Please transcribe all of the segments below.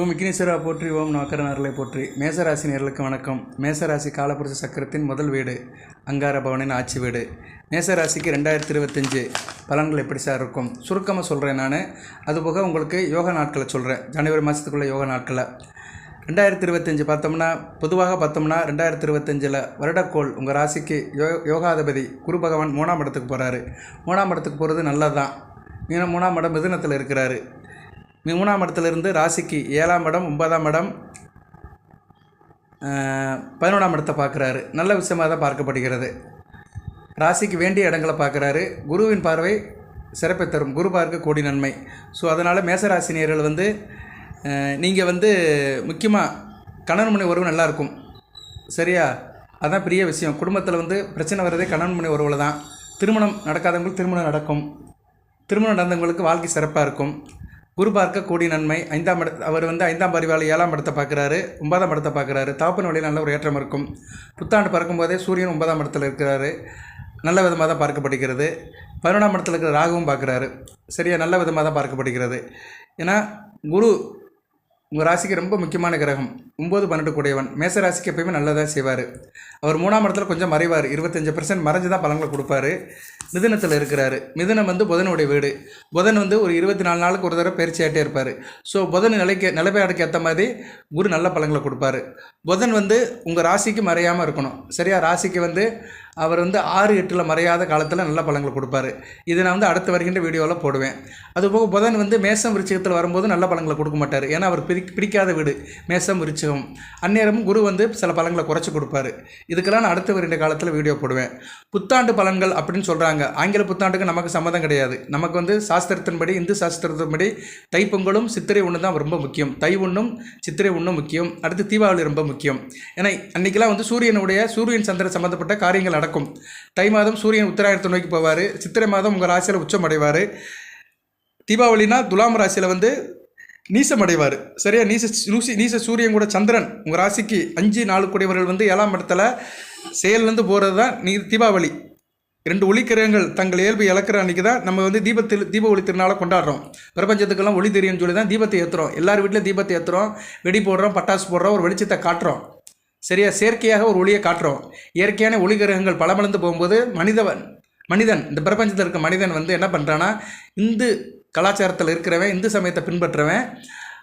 ஓம் விக்னேஸ்வரா போற்றி ஓம் நோக்கரனர்களை போற்றி. மேசராசி நேர்களுக்கு வணக்கம். மேசராசி காலப்புருஷ சக்கரத்தின் முதல் வீடு அங்கார பவனின் ஆட்சி வீடு. மேசராசிக்கு ரெண்டாயிரத்தி இருபத்தஞ்சு பலன்கள் எப்படி சார் இருக்கும்? சுருக்கமாக சொல்கிறேன் நான். அதுபோக உங்களுக்கு யோகா நாட்களை சொல்கிறேன் ஜனவரி மாதத்துக்குள்ள யோகா நாட்களை. ரெண்டாயிரத்தி இருபத்தஞ்சி பார்த்தோம்னா பொதுவாக பார்த்தோம்னா ரெண்டாயிரத்தி இருபத்தஞ்சில் வருடக்கோள் உங்கள் ராசிக்கு யோ யோகாதிபதி குரு பகவான் மூணாம் இடத்துக்கு போகிறாரு மூணாம் இடத்துக்கு போகிறது நல்லது தான் மீன மூணாம் இடம் மிதுனத்தில் இருக்கிறாரு. மூணாம் இடத்துலேருந்து ராசிக்கு ஏழாம் இடம் ஒன்பதாம் இடம் பதினோராம் பதினொன்றாம் இடத்தை பார்க்குறாரு. நல்ல விஷயமாக தான் பார்க்கப்படுகிறது. ராசிக்கு வேண்டிய இடங்களை பார்க்குறாரு. குருவின் பார்வை சிறப்பை தரும். குரு பார்க்க கோடி நன்மை. ஸோ அதனால் மேசராசினியர்கள் வந்து நீங்கள் வந்து முக்கியமாக கணவன் உறவு நல்லாயிருக்கும் சரியா? அதுதான் பெரிய விஷயம். குடும்பத்தில் வந்து பிரச்சனை வர்றதே கணவன் உறவில் தான். திருமணம் நடக்காதவங்களுக்கு திருமணம் நடக்கும். திருமணம் நடந்தவங்களுக்கு வாழ்க்கை சிறப்பாக இருக்கும். குரு பார்க்க கூடி நன்மை. ஐந்தாம் இட அவர் வந்து ஐந்தாம் பரிவாளி ஏழாம் இடத்தை பார்க்குறாரு. ஒன்பதாம் இடத்தை பார்க்குறாரு. தாப்பன் வழியில் நல்ல ஒரு ஏற்றம் இருக்கும். புத்தாண்டு பறக்கும் போதே சூரியன் ஒன்பதாம் இடத்துல இருக்கிறாரு. நல்ல விதமாக தான் பார்க்கப்படுகிறது. பதினொன்றாம் இடத்துல இருக்கிற ராகுவும் பார்க்குறாரு. சரியா நல்ல விதமாக தான் பார்க்கப்படுகிறது. ஏன்னா குரு உங்கள் ராசிக்கு ரொம்ப முக்கியமான கிரகம். ஒம்பது பன்னெண்டு கூடையவன். மேச ராசிக்கு எப்பயுமே நல்லதாக செய்வார். அவர் மூணாம் இடத்துல கொஞ்சம் மறைவார். இருபத்தஞ்சு பர்சன்ட் மறைஞ்சு தான் பலன்களை கொடுப்பாரு. மிதுனத்தில் இருக்கிறாரு. மிதுனம் வந்து புதனுடைய வீடு. புதன் வந்து ஒரு இருபத்தி நாலு நாளுக்கு ஒரு தடவை பயிற்சியாகிட்டே இருப்பார். ஸோ புதன் நிலைக்கு நிலைப்பாடுக்கு ஏற்ற மாதிரி குரு நல்ல பலன்களை கொடுப்பாரு. புதன் வந்து உங்கள் ராசிக்கு மறையாமல் இருக்கணும். சரியா? ராசிக்கு வந்து அவர் வந்து ஆறு எட்டில் மறையாத காலத்தில் நல்ல பழங்களை கொடுப்பாரு. இது நான் வந்து அடுத்து வருகின்ற வீடியோவில் போடுவேன். அதுபோக புதன் வந்து மேசம் விருச்சிகத்தில் வரும்போது நல்ல பழங்களை கொடுக்க மாட்டார். ஏன்னா அவர் பிரி பிடிக்காத வீடு மேசம் விருச்சிகம். அந்நேரமும் குரு வந்து சில பழங்களை குறைச்சி கொடுப்பாரு. இதுக்கெல்லாம் நான் அடுத்து வருகின்ற காலத்தில் வீடியோ போடுவேன். புத்தாண்டு பலன்கள் அப்படின்னு சொல்கிறாங்க ஆங்கில புத்தாண்டுக்கு நமக்கு சம்மதம் கிடையாது. நமக்கு வந்து சாஸ்திரத்தின்படி இந்து சாஸ்திரத்தின்படி தைப்பொங்கலும் சித்திரை ஒன்று தான் ரொம்ப முக்கியம். தை ஒன்றும் சித்திரை ஒன்றும் முக்கியம். அடுத்து தீபாவளி ரொம்ப முக்கியம். ஏன்னா அன்றைக்கெல்லாம் வந்து சூரியனுடைய சூரியன் சந்திர சம்மந்தப்பட்ட காரியங்கள் நடக்கும். தை மாதம் சூரியன் உத்தராயணத்தை நோக்கி போவார். சித்திரை மாதம் உங்கள் ராசியில் உச்சம் அடைவார் தீபாவளினா துலாம் ராசியில் வந்து நீசம் அடைவார் சரியா? நீச நூசி நீச சூரியன் கூட சந்திரன் உங்கள் ராசிக்கு அஞ்சு நாலு கூடியவர்கள் வந்து ஏழாம் இடத்துல செயல்லேருந்து போகிறது தான் நீ தீபாவளி. ரெண்டு ஒளிக்கிரகங்கள் தங்கள் இயல்பு இழக்கிற அன்றைக்கி தான் நம்ம வந்து தீபத்தில் தீப ஒளி திருநாளை கொண்டாடுறோம். பிரபஞ்சத்துக்கெல்லாம் ஒளி தெரியும்னு சொல்லி தான் தீபத்தை ஏற்றுறோம் எல்லார் வீட்லையும் தீபத்தை ஏற்றுறோம் வெடி போடுறோம் பட்டாசு போடுறோம் ஒரு வெளிச்சத்தை காட்டுறோம். சரியா? செயற்கையாக ஒரு ஒளியை காட்டுறோம். இயற்கையான ஒளி கிரகங்கள் பலமளந்து போகும்போது மனிதவன் மனிதன் இந்த பிரபஞ்சத்தில் இருக்க மனிதன் வந்து என்ன பண்ணுறான்னா இந்து கலாச்சாரத்தில் இருக்கிறவன் இந்து சமயத்தை பின்பற்றுறவன்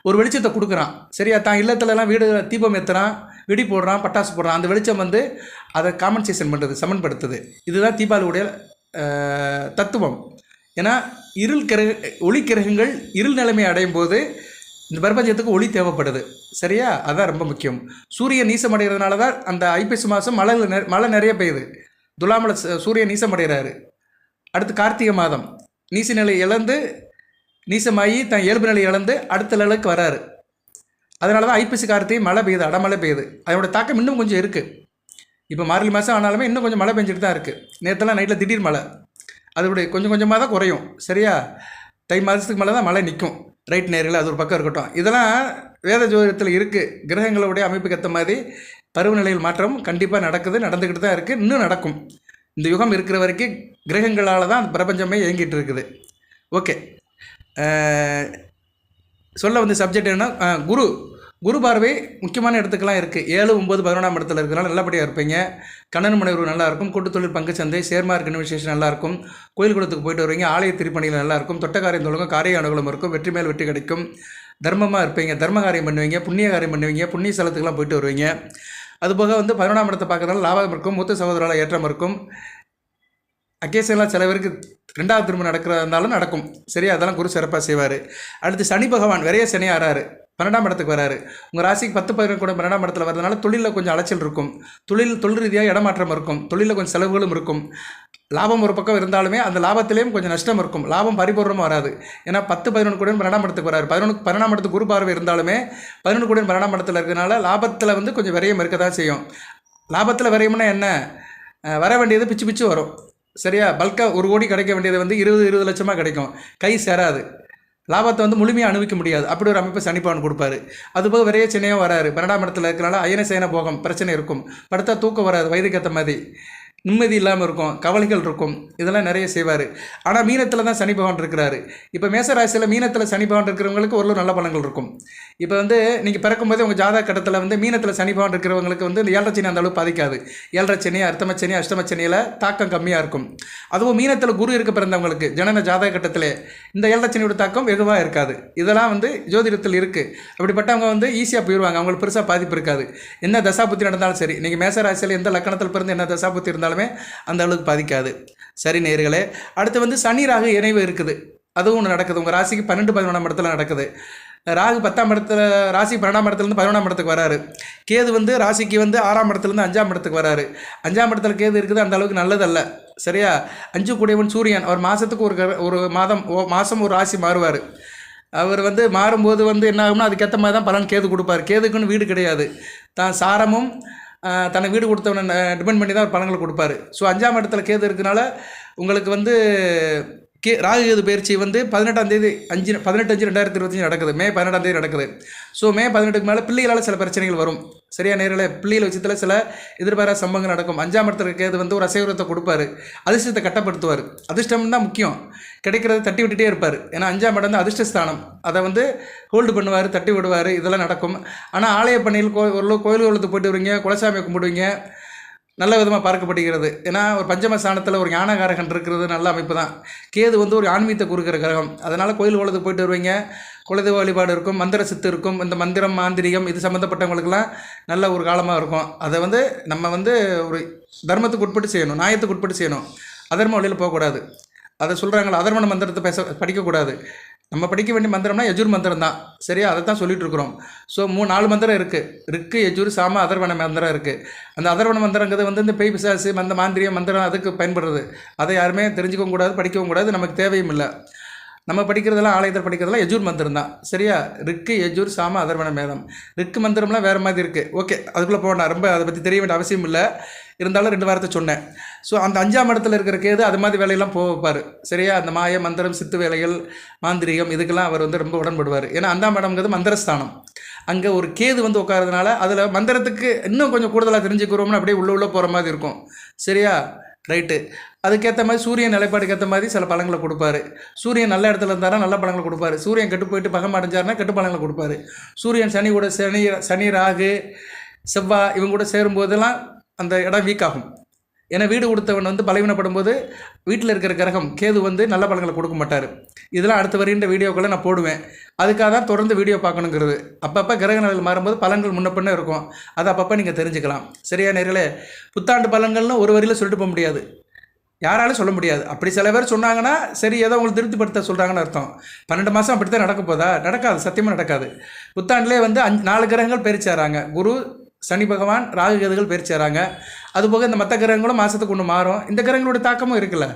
ஒரு வெளிச்சத்தை கொடுக்குறான். சரியா? தான் இல்லத்துலலாம் வீடு தீபம் ஏற்றுறான் வெடி போடுறான் பட்டாசு போடுறான். அந்த வெளிச்சம் வந்து அதை காம்பன்சேஷன் பண்ணுறது சமன்படுத்துது. இதுதான் தீபாவளியுடைய தத்துவம். ஏன்னா இருள் கிரக ஒளி கிரகங்கள் இருள் நிலைமை அடையும் போது இந்த பிரபஞ்சத்துக்கு ஒளி தேவைப்படுது. சரியா? அதான் ரொம்ப முக்கியம். சூரியன் நீசம் அடைகிறதுனால தான் அந்த ஐப்பசி மாதம் மழை நெ- மழை நிறைய பெய்யுது. துலாமல ச- சூரியன் நீசம் அடைகிறாரு அடுத்து கார்த்திகை மாதம். நீச நிலை இழந்து நீசமாகி தன் இயல்பு நிலை இழந்து அடுத்த நிலைக்கு வராரு. அதனால தான் ஐப்பசி கார்த்திகை மழை பெய்யுது அடமழை பெய்யுது. அதோட தாக்கம் இன்னும் கொஞ்சம் இருக்குது இப்போ மார்கழி மாதம் ஆனாலுமே இன்னும் கொஞ்சம் மழை பெஞ்சிட்டு தான் இருக்குது நேற்றுலாம் நைட்டில் திடீர் மழை. அதோடைய கொஞ்சம் கொஞ்சமாக தான் குறையும். சரியா? தை மாதத்துக்கு மேலே தான் மழை நிற்கும் ரைட் நேரில் அது ஒரு பக்கம் இருக்கட்டும். இதெல்லாம் வேத ஜோதிடத்தில் இருக்குது கிரகங்களுடைய அமைப்புக்கு ஏற்ற மாதிரி பருவநிலையில் மாற்றம் கண்டிப்பாக நடக்குது நடந்துக்கிட்டு தான் இருக்குது இன்னும் நடக்கும். இந்த யுகம் இருக்கிற வரைக்கும் கிரகங்களால் தான் அந்த பிரபஞ்சமே இயங்கிட்டு இருக்குது. ஓகே. சொல்ல வந்த சப்ஜெக்ட் என்ன குரு. குரு பார்வை முக்கியமான இடத்துக்கெல்லாம் இருக்குது ஏழு ஒம்பது பதினொன்றாம் இடத்துல இருக்கிறனால நல்லபடியாக இருப்பீங்க. கண்ணன் மனைவர் நல்லாயிருக்கும். கூட்டுத்தொழில் பங்கு சந்தை பங்குச்சந்தை ஷேர் மார்க்கெட் இன்வெஸ்டேஷன் கோயில் குளத்துக்கு போயிட்டு வருவீங்க. ஆலய திருப்பணிகள் நல்லாயிருக்கும். தொட்டக்காரியம் தொழுகும் காரிய அனுகூலம் இருக்கும். வெற்றி மேல் வெற்றி கிடைக்கும். தர்மமாக இருப்பீங்க. தர்ம காரியம் பண்ணுவீங்க. புண்ணிய காரியம் பண்ணுவீங்க. புண்ணிய ஸ்தலத்துக்குலாம் போயிட்டு வருவீங்க. அதுபோக வந்து பதினொன்றாம் இடத்தை பார்க்குறதுனால லாபம் இருக்கும். மூத்த சகோதரால் ஏற்றம் இருக்கும். அக்கேஷனலாக சில பேருக்கு ரெண்டாவது திரும்ப நடக்கிறதா இருந்தாலும் நடக்கும். சரியா? அதெல்லாம் குரு சிறப்பாக செய்வார். அடுத்து சனி பகவான். விரைய சனி ஆறாரு. பன்னெண்டாம் இடத்துக்கு வராரு. உங்கள் ராசிக்கு பத்து பதினெட்டு கூட பன்னெண்டாம் இடத்துல வரதுனால தொழிலில் கொஞ்சம் அலைச்சல் இருக்கும். தொழில் தொழில் ரீதியாக இடமாற்றம் இருக்கும். தொழிலில் கொஞ்சம் செலவுகளும் இருக்கும். லாபம் ஒரு பக்கம் இருந்தாலுமே அந்த லாபத்திலேயும் கொஞ்சம் நஷ்டம் இருக்கும். லாபம் பரிபூர்ணமாக வராது. ஏன்னா பத்து பதினொன்று கூட பன்னெண்டாம் இடத்துக்கு வராரு. பதினொன்று பன்னெண்டாம் இடத்துக்கு குரு பார்வை இருந்தாலுமே பதினொன்று கூட பன்னெண்டாம் இடத்துல இருக்கிறதுனால லாபத்தில் வந்து கொஞ்சம் விரயம் இருக்க தான் செய்யும். லாபத்தில் விரயம்னா என்ன? வர வேண்டியது பிச்சு பிச்சு வரும். சரியா? பல்காக ஒரு கோடி கிடைக்க வேண்டியது வந்து இருபது இருபது லட்சமாக கிடைக்கும். கை சேராது. லாபத்தை வந்து முழுமையாக அனுபவிக்க முடியாது. அப்படி ஒரு அமைப்பு சனிப்பவன் கொடுப்பாரு. அதுபோக விரைய சென்னையும் வராரு. பன்னெண்டாம் இடத்துல இருக்கிறனால அயன சேன போகம் பிரச்சனை இருக்கும். படுத்தா தூக்கம் வராது. வயதுக்கு ஏற்ற மாதிரி. நிம்மதி இல்லாமல் இருக்கும் கவலைகள் இருக்கும். இதெல்லாம் நிறைய செய்வார். ஆனால் மீனத்தில் தான் சனி பகவான் இருக்கிறாரு. இப்போ மேசராசியில் மீனத்தில் சனி பகவான் இருக்கிறவங்களுக்கு ஓரளவு நல்ல பலங்கள் இருக்கும். இப்போ வந்து நீங்கள் பிறக்கும்போது உங்கள் ஜாதக கட்டத்தில் வந்து மீனத்தில் சனி பகவான் இருக்கிறவங்களுக்கு வந்து இந்த ஏழரை சனி அந்த அளவு பாதிக்காது. ஏழரை சனி அர்த்தம சனி அஷ்டம சனியில் தாக்கம் கம்மியாக இருக்கும். அதுவும் மீனத்தில் குரு இருக்க பிறந்தவங்களுக்கு ஜனன ஜாதக கட்டத்தில் இந்த ஏழரை சனியோட தாக்கம் வெகுவாக இருக்காது. இதெல்லாம் வந்து ஜோதிடத்தில் இருக்குது அப்படிப்பட்டவங்க வந்து ஈஸியாக போயிடுவாங்க அவங்களுக்கு பெருசாக பாதிப்பு இருக்காது. என்ன தசாபுத்தி நடந்தாலும் சரி நீங்கள் மேசராசியில் எந்த லக்கணத்தில் பிறந்து என்ன தசாபுத்தி இருந்தால் அந்த அளவுக்கு பாதிக்காது. சரி நேர்களே அடுத்து வந்து சனி ராகு இணைவு இருக்குது. அதுவும் ஒன்று நடக்குது. உங்கள் ராசிக்கு பன்னெண்டு பதினொன்றாம் இடத்துல நடக்குது. ராகு பத்தாம் இடத்துல ராசி பன்னெண்டாம் இடத்துலேருந்து பதினொன்றாம் இடத்துக்கு வராரு. கேது வந்து ராசிக்கு வந்து ஆறாம் இடத்துலேருந்து அஞ்சாம் இடத்துக்கு வராரு. அஞ்சாம் இடத்துல கேது இருக்குது அந்த அளவுக்கு நல்லதல்ல. சரியா? அஞ்சு கூடியவன் சூரியன். அவர் மாதத்துக்கு ஒரு ஒரு மாதம் ஓ மாதம் ஒரு ராசி மாறுவார். அவர் வந்து மாறும்போது வந்து என்ன ஆகும்னா அதுக்கேற்ற மாதிரி தான் பலன் கேது கொடுப்பார். கேதுக்குன்னு வீடு கிடையாது. தான் சாரமும் தனக்கு வீடு கொடுத்தவனை டிபெண்ட் பண்ணி தான் அவர் பணங்களை கொடுப்பாரு. ஸோ அஞ்சாம் இடத்துல கேது இருக்கனால உங்களுக்கு வந்து கே ராகுகேது பயிற்சி வந்து பதினெட்டாம் தேதி அஞ்சு பதினெட்டு அஞ்சு ரெண்டாயிரத்தி இருபத்தஞ்சு நடக்குது. மே பதினெட்டாம் தேதி நடக்குது. ஸோ மே பதினெட்டுக்கு மேலே பிள்ளைகளால் சில பிரச்சனைகள் வரும். சரியா நேரில்? பிள்ளைகள் விஷயத்தில் சில எதிர்பாராத சம்பவங்கள் நடக்கும். அஞ்சாம் இடத்துல கேது வந்து ஒரு அசைவரத்தை கொடுப்பாரு. அதிர்ஷ்டத்தை கட்டப்படுத்துவார். அதிர்ஷ்டம் தான் முக்கியம். கிடைக்கிறத தட்டி விட்டுட்டே இருப்பார். ஏன்னா அஞ்சாம் இடம் தான் அதிர்ஷ்டஸ்தானம். அதை வந்து ஹோல்டு பண்ணுவார் தட்டி விடுவார். இதெல்லாம் நடக்கும். ஆனால் ஆலய பணியில் கோ ஓரளவு கோயில்களுக்கு போயிட்டு வருவீங்க குலசாமியை கும்பிடுவீங்க. நல்ல விதமாக பார்க்கப்படுகிறது. ஏன்னா ஒரு பஞ்சம ஸ்தானத்தில் ஒரு ஞானகாரகன் இருக்கிறது நல்ல அமைப்பு தான் கேது வந்து ஒரு ஆன்மீகத்தை கொடுக்குற கிரகம். அதனால் கோயில் குளத்துக்கு போயிட்டு வருவீங்க. குலதெய்வ வழிபாடு இருக்கும் மந்திர சித்து இருக்கும் இந்த மந்திரம் மாந்திரிகம் இது சம்மந்தப்பட்டவங்களுக்கெல்லாம் நல்ல ஒரு காலமாக இருக்கும். அதை வந்து நம்ம வந்து ஒரு தர்மத்துக்கு உட்பட்டு செய்யணும் நியாயத்துக்கு உட்பட்டு செய்யணும். அதர்ம வழியில் போகக்கூடாது. அதை சொல்கிறாங்களா அதர்மன மந்திரத்தை பேச படிக்கக்கூடாது. நம்ம படிக்க வேண்டிய மந்திரம்னா யஜூர் மந்திரம் தான் சரியா? அதை தான் சொல்லிட்டு இருக்கிறோம் ஸோ மூணு நாலு மந்திரம் இருக்குது ரிக்கு எஜூர் சாம அதர்வண மந்திரம் இருக்குது அந்த அதர்வண மந்திரங்கிறது வந்து இந்த பேய் பிசாசு மந்த மாந்திரியம் மந்திரம் அதுக்கு பயன்படுறது. அதை யாருமே தெரிஞ்சுக்கவும் கூடாது படிக்கவும் கூடாது நமக்கு தேவையும் இல்லை. நம்ம படிக்கிறதெல்லாம் ஆலயத்தில் படிக்கிறதெல்லாம் யஜூர் மந்திரம் தான் சரியா? ரிக்கு யஜூர் சாம அதர்வண மேதம். ரிக்கு மந்திரம்லாம் வேறு மாதிரி இருக்குது ஓகே அதுக்குள்ளே போகணும் ரொம்ப அதை பற்றி தெரிய வேண்டிய அவசியம் இல்லை. இருந்தாலும் ரெண்டு வாரத்தை சொன்னேன். ஸோ அந்த அஞ்சாம் இடத்துல இருக்கிற கேது அது மாதிரி வேலையெல்லாம் போக வைப்பார். சரியா? அந்த மாய மந்திரம் சித்து வேலைகள் மாந்திரிகம் இதுக்கெல்லாம் அவர் வந்து ரொம்ப உடன்படுவார். ஏன்னா அஞ்சாம் இடம்ங்கிறது மந்திரஸ்தானம். அங்கே ஒரு கேது வந்து உட்காரதுனால அதில் மந்திரத்துக்கு இன்னும் கொஞ்சம் கூடுதலாக தெரிஞ்சுக்கிறோம்னு அப்படியே உள்ள உள்ளே போகிற மாதிரி இருக்கும். சரியா? ரைட்டு அதுக்கேற்ற மாதிரி சூரியன் நிலைப்பாடுக்கு ஏற்ற மாதிரி சில பழங்களை கொடுப்பாரு. சூரியன் நல்ல இடத்துல இருந்தாரா நல்ல பழங்களை கொடுப்பாரு. சூரியன் கெட்டு போயிட்டு பகம் அடைஞ்சாருன்னா கெட்டு பழங்களை கொடுப்பாரு. சூரியன் சனி கூட சனி சனி ராகு செவ்வாய் இவங்க கூட சேரும்போதெல்லாம் அந்த இடம் வீக் ஆகும் ஏன்னா வீடு கொடுத்தவன் வந்து பலவீனப்படும் போது வீட்டில் இருக்கிற கிரகம் கேது வந்து நல்ல பலன்களை கொடுக்க மாட்டார். இதெல்லாம் அடுத்து வருகின்ற வீடியோக்களை நான் போடுவேன். அதுக்காக தான் தொடர்ந்து வீடியோ பார்க்கணுங்கிறது. அப்பப்போ கிரக நிலையில் மாறும்போது பலன்கள் முன்ன பின்ன இருக்கும். அதை அப்பப்போ நீங்கள் தெரிஞ்சுக்கலாம். சரியா நேரில் புத்தாண்டு பலன்கள்னு ஒரு வரியில் சொல்லிட்டு போக முடியாது. யாராலும் சொல்ல முடியாது. அப்படி சில பேர் சொன்னாங்கன்னா சரி ஏதோ உங்களுக்கு திருப்திப்படுத்த சொல்கிறாங்கன்னு அர்த்தம். பன்னெண்டு மாதம் அப்படி தான் நடக்க போதா? நடக்காது. சத்தியமாக நடக்காது. புத்தாண்டிலே வந்து அஞ்சு நாலு கிரகங்கள் பெரிச்சாராங்க குரு சனி பகவான் ராகு கேதுகள் பயிற்சியாராங்க அதுபோக இந்த மற்ற கிரகங்களும் மாதத்துக்கு ஒன்று மாறும். இந்த கிரகங்களோட தாக்கமும் இருக்குல்ல.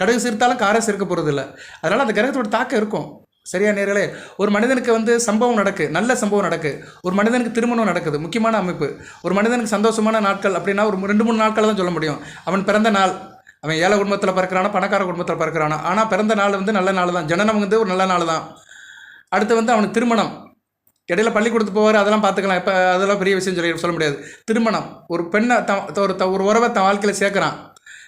கடுகு சிரித்தாலும் காரை சிரிக்க போகிறது இல்லை அதனால் அந்த கிரகத்தோட தாக்கம் இருக்கும். சரியா நேர்களே? ஒரு மனிதனுக்கு வந்து சம்பவம் நடக்கு. நல்ல சம்பவம் நடக்கு. ஒரு மனிதனுக்கு திருமணம் நடக்குது. முக்கியமான அமைப்பு. ஒரு மனிதனுக்கு சந்தோஷமான நாட்கள் அப்படின்னா ஒரு ரெண்டு மூணு நாட்கள் தான் சொல்ல முடியும். அவன் பிறந்த நாள். அவன் ஏழை குடும்பத்தில் பிறக்கிறானா? பணக்கார குடும்பத்தில் பிறக்கிறானா? ஆனால் பிறந்த நாள் வந்து நல்ல நாள் தான். ஜனனம் வந்து ஒரு நல்ல நாள் தான். அடுத்து வந்து அவனுக்கு திருமணம். இடையில பள்ளிக்கூடத்துக்கு போவார் அதெல்லாம் பார்த்துக்கலாம். இப்போ அதெல்லாம் பெரிய விஷயம் சொல்லி சொல்ல முடியாது. திருமணம். ஒரு பெண்ணை த ஒரு த- ஒரு உறவை தன் வாழ்க்கையில் சேர்க்குறான்.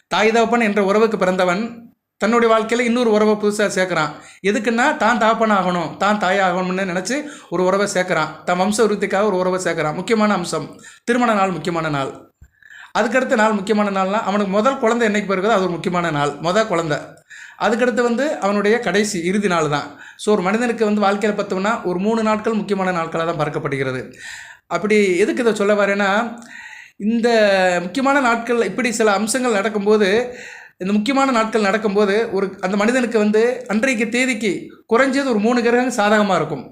தாய் தகப்பன் என்ற உறவுக்கு பிறந்தவன் தன்னுடைய வாழ்க்கையில் இன்னொரு உறவை புதுசாக சேர்க்குறான். எதுக்குன்னா தான் தகப்பன் ஆகணும் தான் தாய் ஆகணும்னு நினச்சி ஒரு உறவை சேர்க்குறான். தன் வம்ச விருத்திக்காக ஒரு உறவை சேர்க்குறான். முக்கியமான அம்சம் திருமண நாள் முக்கியமான நாள். அதுக்கடுத்த நாள் முக்கியமான நாள்னா அவனுக்கு முதல் குழந்தை என்றைக்கு பிறகுதோ அது ஒரு முக்கியமான நாள். முதல் குழந்தை. அதுக்கடுத்து வந்து அவனுடைய கடைசி இறுதி நாள் தான் ஸோ ஒரு மனிதனுக்கு வந்து வாழ்க்கையில் பார்த்தோம்னா ஒரு மூணு நாட்கள் முக்கியமான நாட்களாக தான் பார்க்கப்படுகிறது. அப்படி எதுக்கு இதை சொல்ல வரேன்னா இந்த முக்கியமான நாட்கள் இப்படி சில அம்சங்கள் நடக்கும்போது இந்த முக்கியமான நாட்கள் நடக்கும்போது ஒரு அந்த மனிதனுக்கு வந்து அன்றைக்கு தேதிக்கு குறைஞ்சது ஒரு மூணு கிரகங்கள் சாதகமாக இருக்கும்.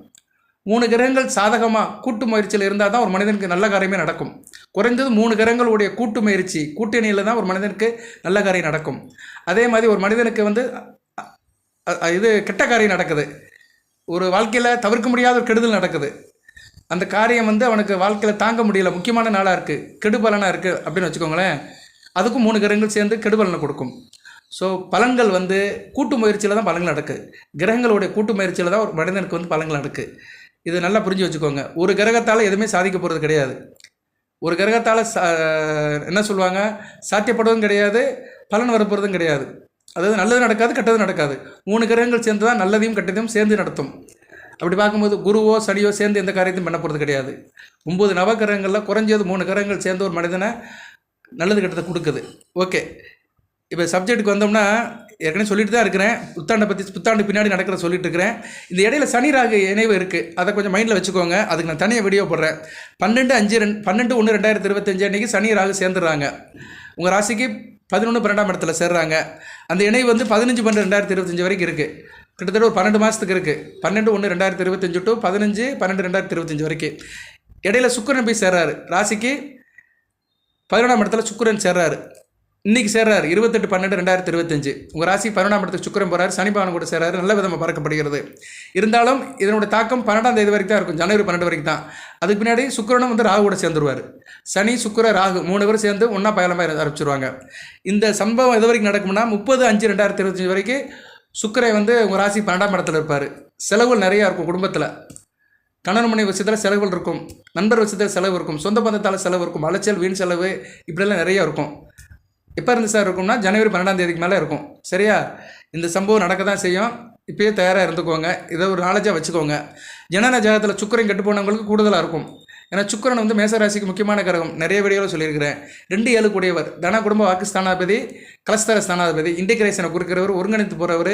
மூணு கிரகங்கள் சாதகமாக கூட்டு முயற்சியில் இருந்தால் தான் ஒரு மனிதனுக்கு நல்ல காரியமே நடக்கும். குறைந்தது மூணு கிரகங்களுடைய கூட்டு முயற்சி கூட்டணியில் தான் ஒரு மனிதனுக்கு நல்ல காரியம் நடக்கும். அதே மாதிரி ஒரு மனிதனுக்கு வந்து இது கெட்ட காரியம் நடக்குது. ஒரு வாழ்க்கையில் தவிர்க்க முடியாத ஒரு கெடுதல் நடக்குது. அந்த காரியம் வந்து அவனுக்கு வாழ்க்கையில் தாங்க முடியல முக்கியமான நாளாக இருக்குது கெடுபலனாக இருக்குது அப்படின்னு வச்சுக்கோங்களேன் அதுக்கும் மூணு கிரகங்கள் சேர்ந்து கெடுபலனை கொடுக்கும். ஸோ பலன்கள் வந்து கூட்டு முயற்சியில் தான் பலன்கள் நடக்குது கிரகங்களுடைய கூட்டு முயற்சியில் தான் ஒரு மனிதனுக்கு வந்து பலன்கள் நடக்குது இது நல்லா புரிஞ்சு வச்சுக்கோங்க. ஒரு கிரகத்தால் எதுவுமே சாதிக்க போகிறது கிடையாது. ஒரு கிரகத்தால் என்ன சொல்லுவாங்க? சாத்தியப்படுவதும் கிடையாது பலன் வரப்போகிறதும் கிடையாது. அதாவது நல்லது நடக்காது கெட்டது நடக்காது. மூணு கிரகங்கள் சேர்ந்து தான் நல்லதையும் கெட்டதையும் சேர்ந்து நடத்தும். அப்படி பார்க்கும்போது குருவோ சனியோ சேர்ந்து எந்த காரியத்தையும் பண்ண போகிறது கிடையாது. ஒம்பது நவகிரகங்களில் குறைஞ்சது மூணு கிரகங்கள் சேர்ந்து ஒரு மனிதனை நல்லது கெட்டதை கொடுக்குது. ஓகே. இப்போ சப்ஜெக்ட்டுக்கு வந்தோம்னா ஏற்கனவே சொல்லிட்டு தான் இருக்கிறேன். புத்தாண்டை பற்றி புத்தாண்டு பின்னாடி நடக்கிற சொல்லிட்டு இருக்கிறேன். இந்த இடையில சனி ராகு இணைவு இருக்குது அதை கொஞ்சம் மைண்டில் வச்சுக்கோங்க. அதுக்கு நான் தனியாக வீடியோ போடுறேன். பன்னெண்டு அஞ்சு ரெண்டு பன்னெண்டு ஒன்று ரெண்டாயிரத்தி இருபத்தஞ்சு அன்றைக்கி சனி ராகு சேர்ந்துடுறாங்க. உங்கள் ராசிக்கு பதினொன்று பன்னெண்டாம் இடத்துல சேர்றாங்க. அந்த இணைவு வந்து பதினஞ்சு பன்னெண்டு ரெண்டாயிரத்தி இருபத்தஞ்சு வரைக்கும் இருக்குது கிட்டத்தட்ட ஒரு பன்னெண்டு மாதத்துக்கு இருக்குது பன்னெண்டு ஒன்று ரெண்டாயிரத்தி இருபத்தஞ்சு டு பதினஞ்சு பன்னெண்டு ரெண்டாயிரத்தி இருபத்தஞ்சு வரைக்கும். இடையில சுக்கரன் போய் சேர்றாரு. ராசிக்கு பதினொன்றாம் இடத்துல சுக்கரன் சேர்றாரு. இன்னைக்கு சேர்றாரு. இருபத்தெட்டு பன்னெண்டு ரெண்டாயிரத்தி இருபத்தஞ்சு. உங்கள் ராசி பதினொன்றாம் இடத்துக்கு சுக்கரம் போகிறார் சனி பகவான் கூட சேர்றாரு. நல்ல விதமாக பறக்கப்படுகிறது. இருந்தாலும் இதனுடைய தாக்கம் பன்னெண்டாம் தேதி வரைக்கும் தான் இருக்கும். ஜனவரி பன்னெண்டு வரைக்கும் தான். அதுக்கு பின்னாடி சுக்கிரனும் வந்து ராகு கூட சேர்ந்துருவார். சனி சுக்கிர ராகு மூணு பேரும் சேர்ந்து ஒன்றா பயணமாக ஆரம்பிச்சிருவாங்க. இந்த சம்பவம் எது வரைக்கும் நடக்கும்னா முப்பது அஞ்சு ரெண்டாயிரத்தி இருபத்தஞ்சு வரைக்கும் சுக்கரை வந்து உங்கள் ராசி பன்னெண்டாம் இடத்துல இருப்பார். செலவுகள் நிறையா இருக்கும் குடும்பத்தில். கணவன் மனைவி விஷயத்தில் செலவுகள் இருக்கும். நண்பர் விஷயத்தில் செலவு இருக்கும். சொந்த பந்தத்தால் செலவு இருக்கும். அலைச்சல் வீண் செலவு இப்படியெல்லாம் நிறையா இருக்கும். எப்போ இருந்து சார் இருக்கும்னா ஜனவரி பன்னெண்டாம் தேதிக்கு மேலே இருக்கும். சரியா? இந்த சம்பவம் நடக்க தான் செய்யும். இப்பயே தயாராக இருந்துக்கோங்க. இதை ஒரு நாலேஜாக வச்சுக்கோங்க. ஜனன ஜாதகத்தில் சுக்கரன் கெட்டு போனவங்களுக்கு கூடுதலாக இருக்கும். ஏன்னா சுக்கரன் வந்து மேசராசிக்கு முக்கியமான கிரகம். நிறைய வீடியோவில் சொல்லியிருக்கிறேன். ரெண்டு ஏழு கூடியவர். தன குடும்ப வாக்கு ஸ்தானாதிபதி கலஸ்தர ஸ்தானாதிபதி இன்டிகிரேஷனை குறிக்கிறவர் ஒருங்கிணைத்து போகிறவர்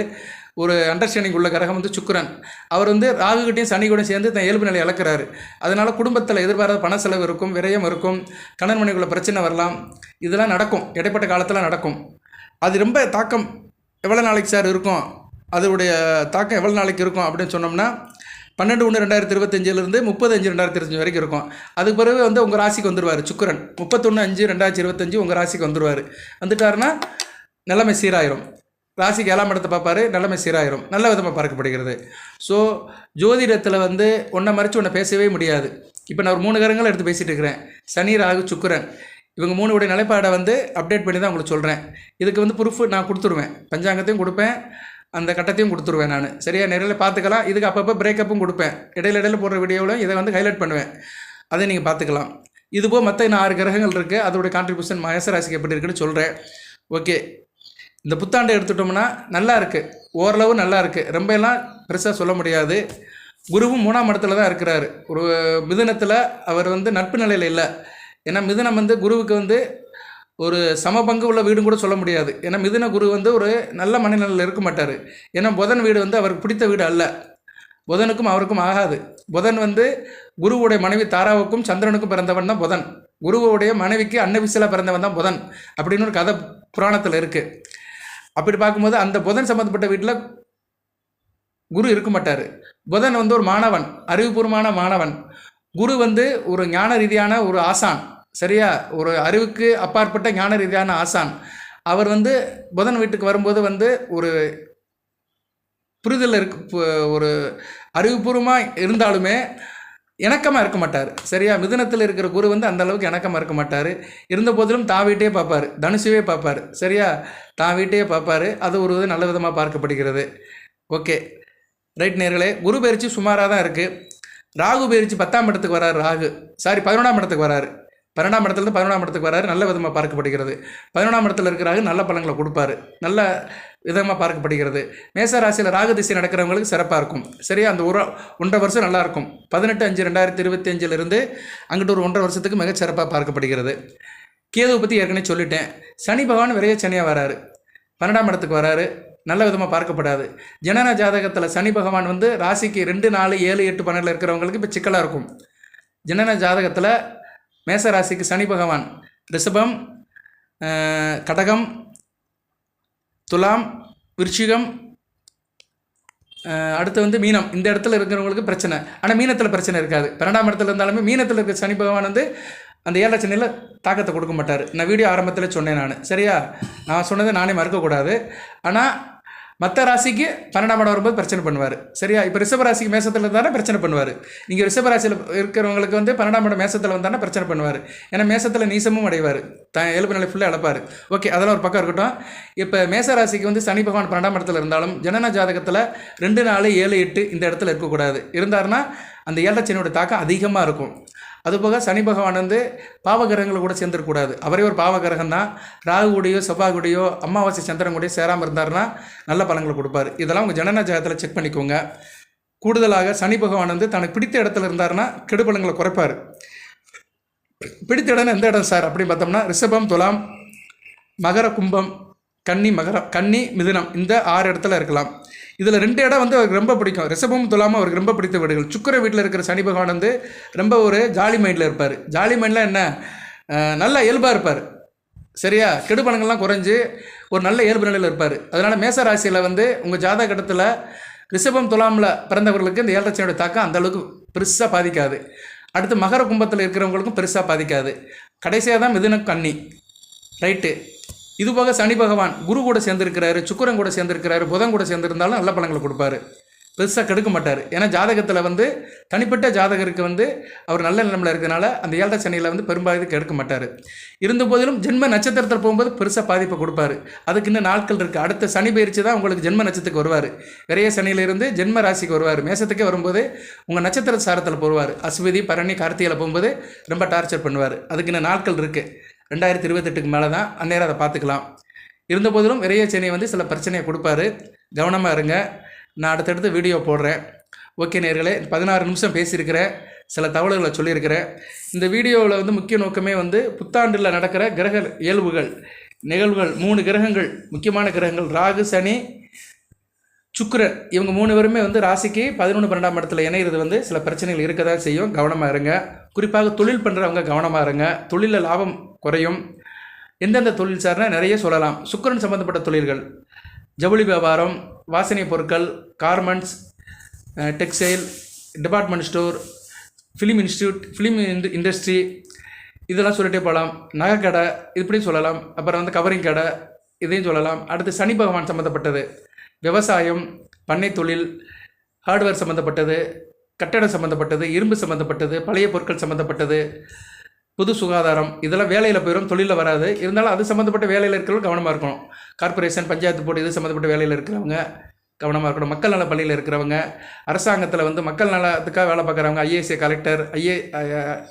ஒரு அண்டர்ஸ்டாண்டிங் உள்ள கிரகம் வந்து சுக்கரன். அவர் வந்து ராகுகிட்டையும் சனி சேர்ந்து தன் இயல்பு நிலை இழக்கிறாரு. அதனால் குடும்பத்தில் எதிர்பாராத பண செலவு இருக்கும் விரயம் இருக்கும் கணவன் மனைவிக்குள்ள பிரச்சனை வரலாம். இதெல்லாம் நடக்கும். இடைப்பட்ட காலத்தில் நடக்கும். அது ரொம்ப தாக்கம். எவ்வளோ நாளைக்கு சார் இருக்கும்? அதனுடைய தாக்கம் எவ்வளோ நாளைக்கு இருக்கும் அப்படின்னு சொன்னோம்னா பன்னெண்டு ஒன்று ரெண்டாயிரத்தி இருபத்தஞ்சிலிருந்து முப்பது அஞ்சு ரெண்டாயிரத்தி இருபத்தஞ்சு வரைக்கும் இருக்கும். அதுக்கு பிறகு வந்து உங்கள் ராசிக்கு வந்துடுவார் சுக்கரன். முப்பத்தொன்று அஞ்சு ரெண்டாயிரத்தி இருபத்தஞ்சு உங்கள் ராசிக்கு வந்துடுவார் வந்துட்டாருன்னா நிலைமை சீராயிரும். ராசிக்கு ஏழாம் இடத்தை பார்ப்பாரு நிலைமை சீராயிரும். நல்ல விதமாக பார்க்கப்படுகிறது. ஸோ ஜோதிடத்தில் வந்து ஒன்றை மறைச்சு ஒன்றை பேசவே முடியாது. இப்போ நான் ஒரு மூணு கரங்களை எடுத்து பேசிகிட்டு இருக்கிறேன். சனி ராகு சுக்கரன். இவங்க மூணு உடைய நிலைப்பாடை வந்து அப்டேட் பண்ணி தான் உங்களுக்கு சொல்கிறேன் இதுக்கு வந்து ப்ரூஃப் நான் கொடுத்துருவேன். பஞ்சாங்கத்தையும் கொடுப்பேன். அந்த கட்டத்தையும் கொடுத்துருவேன் நான். சரியாக நேரில் பார்த்துக்கலாம். இதுக்கு அப்பப்போ பிரேக்கப்பும் கொடுப்பேன். இடையில இடையில போடுற வீடியோவிலும் இதை வந்து ஹைலைட் பண்ணுவேன். அதை நீங்கள் பார்த்துக்கலாம். இதுபோல் மற்ற இன்னும் ஆறு கிரகங்கள் இருக்குது அதோடைய கான்ட்ரிபியூஷன் மகசராசிக்கு எப்படி இருக்குன்னு சொல்கிறேன் ஓகே இந்த புத்தாண்டை எடுத்துட்டோம்னா நல்லா இருக்குது ஓரளவு நல்லா இருக்குது ரொம்ப எல்லாம் பெருசாக சொல்ல முடியாது. குருவும் மூணாம் இடத்துல தான் இருக்கிறாரு. ஒரு மிதுனத்தில் அவர் வந்து நட்பு நிலையில் இல்லை. ஏன்னா மிதுனம் வந்து குருவுக்கு வந்து ஒரு சம பங்கு உள்ள வீடும் கூட சொல்ல முடியாது. ஏன்னா மிதுன குரு வந்து ஒரு நல்ல மனநிலையில் இருக்க மாட்டார். ஏன்னா புதன் வீடு வந்து அவருக்கு பிடித்த வீடு அல்ல. புதனுக்கும் அவருக்கும் ஆகாது. புதன் வந்து குருவுடைய மனைவி தாராவுக்கும் சந்திரனுக்கும் பிறந்தவன் தான் புதன். குருவுடைய மனைவிக்கு அன்னவிசில பிறந்தவன் தான் புதன். அப்படின்னு ஒரு கதை புராணத்தில் இருக்குது அப்படி பார்க்கும்போது அந்த புதன் சம்மந்தப்பட்ட வீட்டில் குரு இருக்க மாட்டார். புதன் வந்து ஒரு மாணவன் அறிவுபூர்வமான மாணவன். குரு வந்து ஒரு ஞான ரீதியான ஒரு ஆசான் சரியா? ஒரு அறிவுக்கு அப்பாற்பட்ட ஞான ரீதியான ஆசான். அவர் வந்து புதன் வீட்டுக்கு வரும்போது வந்து ஒரு புரிதல் இருக்கு பு- ஒரு அறிவுபூர்வமாக இருந்தாலுமே இணக்கமாக இருக்க மாட்டார். சரியா? மிதுனத்தில் இருக்கிற குரு வந்து அந்த அளவுக்கு இணக்கமாக இருக்க மாட்டார். இருந்த போதிலும் தான் வீட்டையே பார்ப்பார். தனுசுவே பார்ப்பார். சரியா? தான் வீட்டையே பார்ப்பார். அது ஒரு வித நல்ல விதமாக பார்க்கப்படுகிறது. ஓகே. ரைட் நேர்களே குரு பயிற்சி சுமாராக தான் இருக்குது ராகு பயிற்சி பத்தாம் இடத்துக்கு வராரு ராகு. சாரி பதினொன்றாம் இடத்துக்கு வராரு. பன்னெண்டாம் இடத்துலேருந்து பதினொன்றாம் இடத்துக்கு வராரு. நல்ல விதமாக பார்க்கப்படுகிறது. பதினொன்றாம் இடத்துல இருக்கிறாரு நல்ல பழங்களை கொடுப்பாரு. நல்ல விதமாக பார்க்கப்படுகிறது. மேச ராசியில் ராகு திசை நடக்கிறவங்களுக்கு சிறப்பாக இருக்கும். சரியா? அந்த ஒரு ஒன்றரை வருஷம் நல்லாயிருக்கும் பதினெட்டு அஞ்சு ரெண்டாயிரத்தி இருபத்தி அஞ்சிலிருந்து அங்கிட்டு ஒரு ஒன்றரை வருஷத்துக்கு மிக சிறப்பாக பார்க்கப்படுகிறது. கேதுவை பற்றி ஏற்கனவே சொல்லிட்டேன். சனி பகவான் விரைய சனியாக வராரு. பன்னெண்டாம் இடத்துக்கு வராரு. நல்ல விதமாக பார்க்கப்படாது. ஜனன ஜாதகத்தில் சனி பகவான் வந்து ராசிக்கு ரெண்டு நாலு ஏழு எட்டு பன்னெண்டில் இருக்கிறவங்களுக்கு இப்போ சிக்கலாக இருக்கும். ஜனன ஜாதகத்தில் மேச ராசிக்கு சனி பகவான் ரிஷபம் கடகம் துலாம் விருச்சிகம் அடுத்து வந்து மீனம். இந்த இடத்துல இருக்கிறவங்களுக்கு பிரச்சனை. ஆனால் மீனத்தில் பிரச்சனை இருக்காது. பன்னெண்டாம் இடத்துல இருந்தாலுமே மீனத்தில் இருக்கிற சனி பகவான் வந்து அந்த ஏழரை சனியில் தாக்கத்தை கொடுக்க மாட்டார். நான் வீடியோ ஆரம்பத்தில் சொன்னேன் நான். சரியா? நான் சொன்னதை நானே மறுக்கக்கூடாது. ஆனால் மற்ற ராசிக்கு பன்னெண்டாம் இடம் வரும்போது பிரச்சனை பண்ணுவார். சரியா? இப்போ ரிஷப ராசிக்கு மேசத்தில் இருந்தாலும் பிரச்சனை பண்ணுவார். நீங்கள் ரிஷப ராசியில் இருக்கிறவங்களுக்கு வந்து பன்னெண்டாம் இடம் மேசத்தில் வந்தாலும் பிரச்சனை பண்ணுவார். ஏன்னா மேசத்தில் நீசமும் அடைவார். த இயல்பு நிலை ஃபுல்லாக இழப்பார். ஓகே அதெல்லாம் ஒரு பக்கம் இருக்கட்டும். இப்போ மேச ராசிக்கு வந்து சனி பகவான் பன்னெண்டாம் இடத்துல இருந்தாலும் ஜனன ஜாதகத்தில் ரெண்டு நாலு ஏழு எட்டு இந்த இடத்துல இருக்கக்கூடாது. இருந்தாருன்னா அந்த ஏழரை சனியோட தாக்கம் அதிகமாக இருக்கும். அதுபோக சனி பகவான் வந்து பாவகிரகங்களை கூட சேர்ந்துடக்கூடாது அவரே ஒரு பாவகிரகம் தான் ராகுடையோ செவ்வாகுடையோ அமாவாசை சந்திரன் கூடயோ சேராமல் இருந்தாருன்னா நல்ல பலன்களை கொடுப்பாரு. இதெல்லாம் உங்கள் ஜனன ஜாதகத்தில் செக் பண்ணிக்கோங்க. கூடுதலாக சனி பகவான் வந்து தனக்கு பிடித்த இடத்துல இருந்தாருன்னா கெடுபலங்களை குறைப்பார். பிடித்த இடம் எந்த இடம் சார்? அப்படின்னு பார்த்தோம்னா ரிஷபம் துலாம் மகர கும்பம் கன்னி மகரம் கன்னி மிதுனம் இந்த ஆறு இடத்துல இருக்கலாம். இதில் ரெண்டு இடம் வந்து அவருக்கு ரொம்ப பிடிக்கும். ரிஷபம் துலாமும் அவருக்கு ரொம்ப பிடித்த வீடுகள். சுக்கர வீட்டில் இருக்கிற சனி பகவான் வந்து ரொம்ப ஒரு ஜாலி மைண்டில் இருப்பார். ஜாலி மைண்டில் என்ன? நல்லா நல்ல இயல்பாக இருப்பார். சரியா? கெடுபணங்கள்லாம் குறைஞ்சி ஒரு நல்ல இயல்பு நிலையில் இருப்பார். அதனால் மேச ராசியில் வந்து உங்கள் ஜாதக கட்டத்தில் ரிஷபம் துலாமில் பிறந்தவர்களுக்கு இந்த ஏழரை தாக்கம் அந்த அளவுக்கு பெருசாக பாதிக்காது. அடுத்து மகர கும்பத்தில் இருக்கிறவங்களுக்கும் பெருசாக பாதிக்காது. கடைசியாக தான் மிதுன கன்னி. ரைட்டு. இது போக சனி பகவான் குரு கூட சேர்ந்துருக்கிறாரு சுக்கரன் கூட சேர்ந்துருக்கிறாரு புதன் கூட சேர்ந்துருந்தாலும் நல்ல பலங்களை கொடுப்பாரு. பெருசாக கெடுக்க மாட்டார். ஏன்னா ஜாதகத்தில் வந்து தனிப்பட்ட ஜாதகருக்கு வந்து அவர் நல்ல நிலைமையில் இருக்கிறதுனால அந்த ஏழரை சனியில் வந்து பெரும்பாலும் கெடுக்க மாட்டார். இருந்த போதிலும் ஜென்ம நட்சத்திரத்தில் போகும்போது பெருசாக பாதிப்பை கொடுப்பாரு. அதுக்கு இன்னும் நாட்கள் இருக்குது அடுத்த சனி பயிற்சி தான் உங்களுக்கு ஜென்ம நட்சத்திரத்துக்கு வருவார். விரைய சனியிலிருந்து ஜென்ம ராசிக்கு வருவார். மேசத்துக்கே வரும்போது உங்கள் நட்சத்திர சாரத்தில் போடுவார் அஸ்வதி பரணி கார்த்திகையில் போகும்போது ரொம்ப டார்ச்சர் பண்ணுவார். அதுக்கு இன்னும் நாட்கள் இருக்குது ரெண்டாயிரத்தி இருபத்தெட்டுக்கு மேலே தான் அந்நேரம் அதை பார்த்துக்கலாம். இருந்த போதிலும் விரைய சனியை வந்து சில பிரச்சனையை கொடுப்பாரு. கவனமாக இருங்க. நான் அடுத்தடுத்து வீடியோ போடுறேன். ஓகே நேர்களே பதினாறு நிமிஷம் பேசியிருக்கிறேன் சில தகவல்களை சொல்லியிருக்கிறேன் இந்த வீடியோவில் வந்து முக்கிய நோக்கமே வந்து புத்தாண்டில் நடக்கிற கிரக இயல்புகள் நிகழ்வுகள் மூணு கிரகங்கள் முக்கியமான கிரகங்கள் ராகு சனி சுக்கிரன் இவங்க மூணு பேருமே வந்து ராசிக்கு பதினொன்று பன்னெண்டாம் இடத்துல இணையிறது வந்து சில பிரச்சனைகள் இருக்க தான் செய்யும். கவனமாக இருங்க. குறிப்பாக தொழில் பண்ணுறவங்க கவனமாக இருங்க. தொழிலில் லாபம் குறையும். எந்தெந்த தொழில் சார்னா நிறைய சொல்லலாம். சுக்கிரன் சம்மந்தப்பட்ட தொழில்கள். ஜவுளி வியாபாரம் வாசனை பொருட்கள் garments textile department store film institute film industry இதெல்லாம் சொல்லிகிட்டே போகலாம். நகைக்கடை இப்படி சொல்லலாம். அப்புறம் வந்து கவரிங் கடை இதையும் சொல்லலாம். அடுத்து சனி பகவான் சம்மந்தப்பட்டது விவசாயம் பண்ணை தொழில் ஹார்ட்வேர் சம்மந்தப்பட்டது கட்டடம் சம்மந்தப்பட்டது இரும்பு சம்மந்தப்பட்டது பழைய பொருட்கள் சம்மந்தப்பட்டது புது சுகாதாரம் இதெல்லாம் வேலையில் போயிடும் தொழிலில் வராது. இருந்தாலும் அது சம்மந்தப்பட்ட வேலையில் இருக்கிறவங்க கவனமாக இருக்கணும். கார்ப்பரேஷன் பஞ்சாயத்து போர்டு இது சம்மந்தப்பட்ட வேலையில் இருக்கிறவங்க கவனமாக இருக்கணும். மக்கள் நல பள்ளியில் இருக்கிறவங்க அரசாங்கத்தில் வந்து மக்கள் நலத்துக்காக வேலை பார்க்குறவங்க I A S collector I A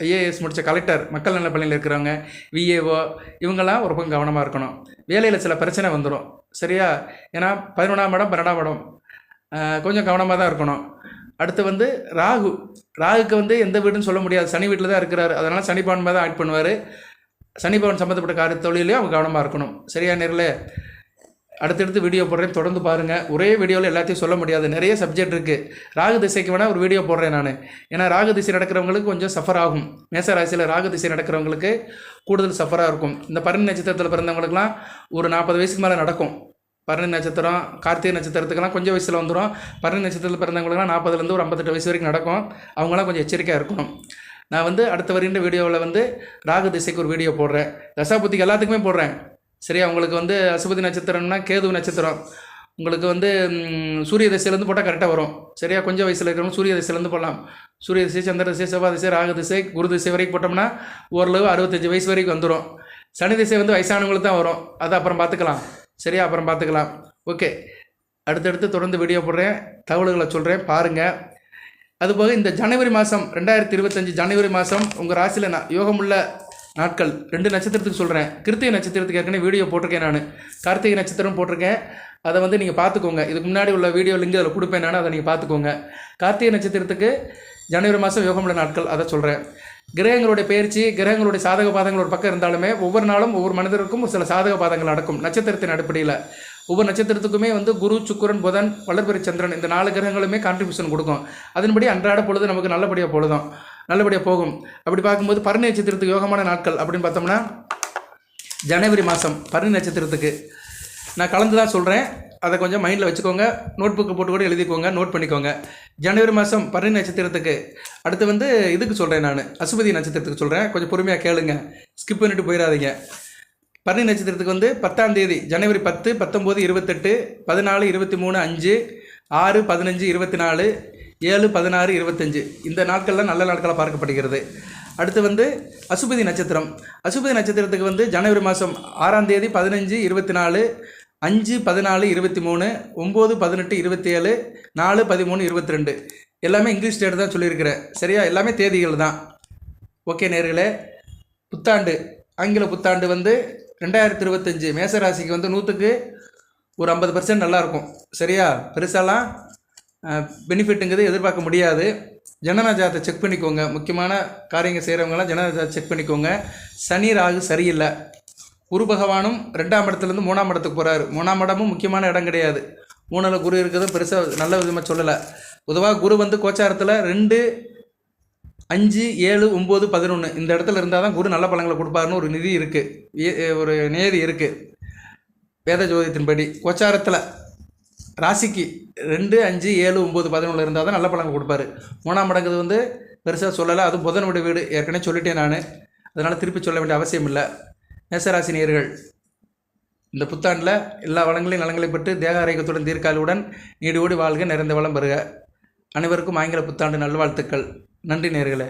I A S முடித்த கலெக்டர் மக்கள் நல பள்ளியில் இருக்கிறவங்க விஏஓ இவங்கெல்லாம் ஒரு பக்கம் கவனமாக இருக்கணும். வேலையில் சில பிரச்சனை வந்துடும் சரியா? ஏன்னா பதினொன்றாம் இடம் பன்னெண்டாம் இடம். கொஞ்சம் கவனமாக தான் இருக்கணும். அடுத்து வந்து ராகு. ராகுக்கு வந்து எந்த வீடுன்னு சொல்ல முடியாது. சனி வீட்டில் தான் இருக்கிறாரு. அதனால் சனிபவன் தான் ஆட் பண்ணுவார். சனிபவன் சம்மந்தப்பட்ட காரிய தொழிலையும் அவங்க கவனமாக இருக்கணும். சரியா நேரில் அடுத்தடுத்து வீடியோ போடுறேன். தொடர்ந்து பாருங்கள் ஒரே வீடியோவில் எல்லாத்தையும் சொல்ல முடியாது. நிறைய சப்ஜெக்ட் இருக்குது ராகு திசைக்கு வேணால் ஒரு வீடியோ போடுறேன் நான். ஏன்னா ராகு திசை நடக்கிறவங்களுக்கு கொஞ்சம் சஃபர் ஆகும். மேச ராசியில் ராகு திசை நடக்கிறவங்களுக்கு கூடுதல் சஃபராக இருக்கும். இந்த பரணி நட்சத்திரத்தில் பிறந்தவங்களுக்குலாம் ஒரு நாற்பது வயசுக்கு மேலே நடக்கும். பரணி நட்சத்திரம் கார்த்திகை நட்சத்திரத்துக்கெல்லாம் கொஞ்சம் வயசில் வந்துடும் பரணி நட்சத்திரத்தில் பிறந்தவங்களுக்குலாம் நாற்பதுலேருந்து ஒரு ஐம்பத்தெட்டு வயசு வரைக்கும் நடக்கும். அவங்களாம் கொஞ்சம் எச்சரிக்கையாக இருக்கணும். நான் வந்து அடுத்த வருகின்ற வீடியோவில் வந்து ராகு திசைக்கு ஒரு வீடியோ போடுறேன். தசாபுத்திக்கு எல்லாத்துக்குமே போடுறேன். சரியா உங்களுக்கு வந்து அசுபதி நட்சத்திரம்னா கேது நட்சத்திரம். உங்களுக்கு வந்து சூரிய திசையிலேருந்து போட்டால் கரெக்டாக வரும். சரியா? கொஞ்சம் வயசில் இருக்கிறவங்க சூரிய திசையிலேருந்து போடலாம். சூரிய திசை சந்திர திசை செவ்வாய் திசை ராகு திசை குரு திசை வரைக்கும் போட்டோம்னா ஓரளவு அறுபத்தஞ்சு வயசு வரைக்கும் வந்துடும் சனி திசை வந்து வயசானவங்களுக்கு தான் வரும். அதை அப்புறம் பார்த்துக்கலாம். சரியா? அப்புறம் பார்த்துக்கலாம். ஓகே. அடுத்தடுத்து தொடர்ந்து வீடியோ போடுறேன். தகவல்களை சொல்கிறேன் பாருங்கள் அதுபோக இந்த ஜனவரி மாதம் ரெண்டாயிரத்தி இருபத்தஞ்சி ஜனவரி மாதம் உங்கள் ராசியில் நான் யோகமுள்ள நாட்கள். ரெண்டு நட்சத்திரத்துக்கு சொல்கிறேன் கிருத்திகை நட்சத்திரத்துக்கு ஏற்கனவே வீடியோ போட்டிருக்கேன் நான். கார்த்திகை நட்சத்திரம் போட்டிருக்கேன். அதை வந்து நீங்கள் பார்த்துக்கோங்க. இதுக்கு முன்னாடி உள்ள வீடியோ லிங்க் அதில் கொடுப்பேன் நான் அதை நீங்கள் பார்த்துக்கோங்க. கார்த்திகை நட்சத்திரத்துக்கு ஜனவரி மாதம் யோகமுள்ள நாட்கள் அதை சொல்கிறேன் கிரகங்களுடைய பயிற்சி கிரகங்களுடைய சாதக பாதங்கள் ஒரு பக்கம் இருந்தாலுமே ஒவ்வொரு நாளும் ஒவ்வொரு மனிதருக்கும் சில சாதக பாதங்கள் நடக்கும். நட்சத்திரத்தின் அடிப்படையில். ஒவ்வொரு நட்சத்திரத்துக்குமே வந்து குரு சுக்கிரன் புதன் வளர்பிறை சந்திரன் இந்த நாலு கிரகங்களுமே கான்ட்ரிபியூஷன் கொடுக்கும். அதன்படி அன்றாட பொழுது நமக்கு நல்லபடியாக பொழுதும் நல்லபடியாக போகும். அப்படி பார்க்கும்போது பரணி நட்சத்திரத்துக்கு யோகமான நாட்கள் அப்படின்னு பார்த்தோம்னா ஜனவரி மாதம் பரணி நட்சத்திரத்துக்கு நான் கலந்து தான் சொல்கிறேன் அதை கொஞ்சம் மைண்டில் வச்சுக்கோங்க. நோட் புக்கு போட்டு கூட எழுதிக்கோங்க. நோட் பண்ணிக்கோங்க. ஜனவரி மாதம் பரணி நட்சத்திரத்துக்கு அடுத்து வந்து இதுக்கு சொல்கிறேன் நான். அசுபதி நட்சத்திரத்துக்கு சொல்கிறேன் கொஞ்சம் பொறுமையாக கேளுங்க. ஸ்கிப் பண்ணிட்டு போயிடாதீங்க. பரணி நட்சத்திரத்துக்கு வந்து பத்தாம் தேதி ஜனவரி பத்து பத்தொம்போது இருபத்தெட்டு பதினாலு இருபத்தி மூணு அஞ்சு ஆறு பதினஞ்சு இருபத்தி நாலு ஏழு பதினாறு இருபத்தஞ்சு. இந்த நாட்கள்லாம் நல்ல நாட்களாக பார்க்கப்படுகிறது. அடுத்து வந்து அசுபதி நட்சத்திரம். அசுபதி நட்சத்திரத்துக்கு வந்து ஜனவரி மாதம் ஆறாம் தேதி பதினஞ்சு இருபத்தி நாலு அஞ்சு பதினாலு இருபத்தி மூணு ஒம்பது பதினெட்டு இருபத்தி ஏழு நாலு பதிமூணு இருபத்தி ரெண்டு எல்லாமே இங்கிலீஷ் டேட் தான் சொல்லியிருக்கிறேன் சரியா? எல்லாமே தேதிகள் தான். ஓகே நேர்களே. புத்தாண்டு. ஆங்கில புத்தாண்டு வந்து ரெண்டாயிரத்தி இருபத்தஞ்சி. மேசராசிக்கு வந்து நூற்றுக்கு ஒரு ஐம்பது பர்சன்ட் நல்லாயிருக்கும். சரியா? பெருசாலாம் பெனிஃபிட்டுங்கிறது எதிர்பார்க்க முடியாது. ஜனனஜாத்தை செக் பண்ணிக்கோங்க. முக்கியமான காரியங்கள் செய்கிறவங்களாம் ஜனனஜாத்தை செக் பண்ணிக்கோங்க. சனி ராகு சரியில்லை. குரு பகவானும் ரெண்டாம் இடத்துலேருந்து மூணாம் இடத்துக்கு போகிறாரு மூணாம் இடமும் முக்கியமான இடம் கிடையாது. மூணில் குரு இருக்கிறதும் பெருசாக நல்ல விதமாக சொல்லலை. பொதுவாக குரு வந்து கோச்சாரத்தில் ரெண்டு அஞ்சு ஏழு ஒம்பது பதினொன்று இந்த இடத்துல இருந்தால் தான் குரு நல்ல பழங்களை கொடுப்பாருன்னு ஒரு நிதி இருக்குது ஒரு நியதி இருக்குது வேத ஜோதியத்தின்படி கோச்சாரத்தில் ராசிக்கு ரெண்டு அஞ்சு ஏழு ஒம்பது பதினொன்று இருந்தால் தான் நல்ல பலன்கள் கொடுப்பாரு. மூணாம் மடங்குது வந்து பெருசாக சொல்லலை. அதுவும் புதன் வீடு வீடு ஏற்கனவே சொல்லிட்டேன் நான். அதனால் திருப்பி சொல்ல வேண்டிய அவசியம் இல்லை. மேசராசி நேர்கள் இந்த புத்தாண்டில் எல்லா வளங்களையும் நலங்களையும் பெற்று தேக ஆரோக்கியத்துடன் தீர்க்காலுடன் நீடு ஓடி வாழ்க நிறைந்த வளம் பெறுக. அனைவருக்கும் ஆங்கில புத்தாண்டு நல்வாழ்த்துக்கள். நன்றி நேர்களே